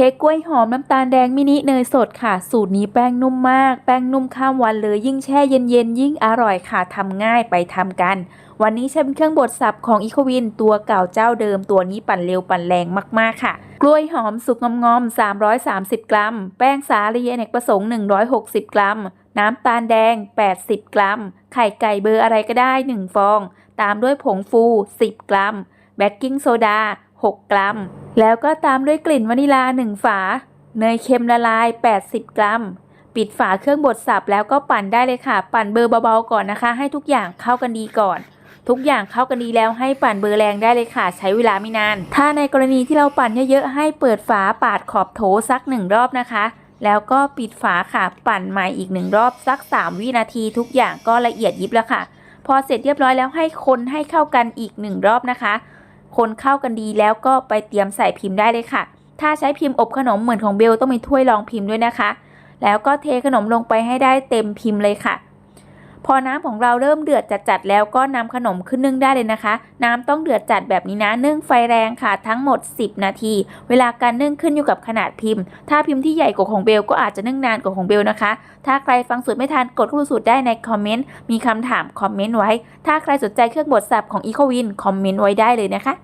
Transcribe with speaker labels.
Speaker 1: ค้กกล้วยหอมน้ำตาลแดงมินิเนยสดค่ะ สูตรนี้แป้งนุ่มมาก แป้งนุ่มข้ามวันเลยยิ่งแช่เย็นๆ ยิ่งอร่อยค่ะทำง่ายไปทำกัน วันนี้ใช้เป็นเครื่องบดสับของอีโควินตัวเก่าเจ้าเดิมตัวนี้ปั่นเร็วปั่นแรงมากๆค่ะ กล้วยหอมสุกงอมๆ 330 กรัม แป้งสาลีอเนกประสงค์ 160 กรัม น้ำตาลแดง 80 กรัม ไข่ไก่เบอร์อะไรก็ได้ 1 ฟอง ตามด้วยผงฟู 10 กรัม เบกกิ้งโซดา 6 กรัม แล้วก็ตามด้วยกลิ่นวานิลา 1 ฝา เนยเค็มละลาย 80 กรัม ปิดฝาเครื่องบดสับแล้วก็ปั่นได้เลยค่ะ ปั่นเบอร์เบาๆก่อนนะคะ ให้ทุกอย่างเข้ากันดีก่อนทุกอย่างเข้ากันดีแล้วให้ปั่นเบอร์แรงได้เลยค่ะ ใช้เวลาไม่นาน ถ้าในกรณีที่เราปั่นเยอะๆให้เปิดฝาปาดขอบโถสักหนึ่งรอบนะคะ แล้วก็ปิดฝาค่ะปั่นใหม่อีกหนึ่งรอบสัก 3 วินาที ทุกอย่างก็ละเอียดยิบแล้วค่ะ พอเสร็จเรียบร้อยแล้วให้คนให้เข้ากันอีกหนึ่งรอบนะคะ คนเข้ากันดีแล้วก็ไปเตรียมใส่พิมพ์ได้เลยค่ะ ถ้าใช้พิมพ์อบขนมเหมือนของเบลต้องมีถ้วยรองพิมพ์ด้วยนะคะ แล้วก็เทขนมลงไปให้ได้เต็มพิมพ์เลยค่ะ พอน้ำของเราเริ่มเดือดจัดๆแล้วก็นำขนมขึ้นนึ่งได้เลยนะคะ น้ำต้องเดือดจัดแบบนี้นะนึ่งไฟแรงค่ะทั้งหมด 10 นาที เวลาการนึ่งขึ้นอยู่กับขนาดพิมพ์ ถ้าพิมพ์ที่ใหญ่กว่าของเบลก็อาจจะนึ่งนานกว่าของเบลนะคะ ถ้าใครฟังสูตรไม่ทันกดเข้าดูสูตรได้ในคอมเมนต์มีคำถามคอมเมนต์ไว้ ถ้าใครสนใจเครื่องบดสับของ e c o w i n คอมเมนต์ไว้ได้เลยนะคะ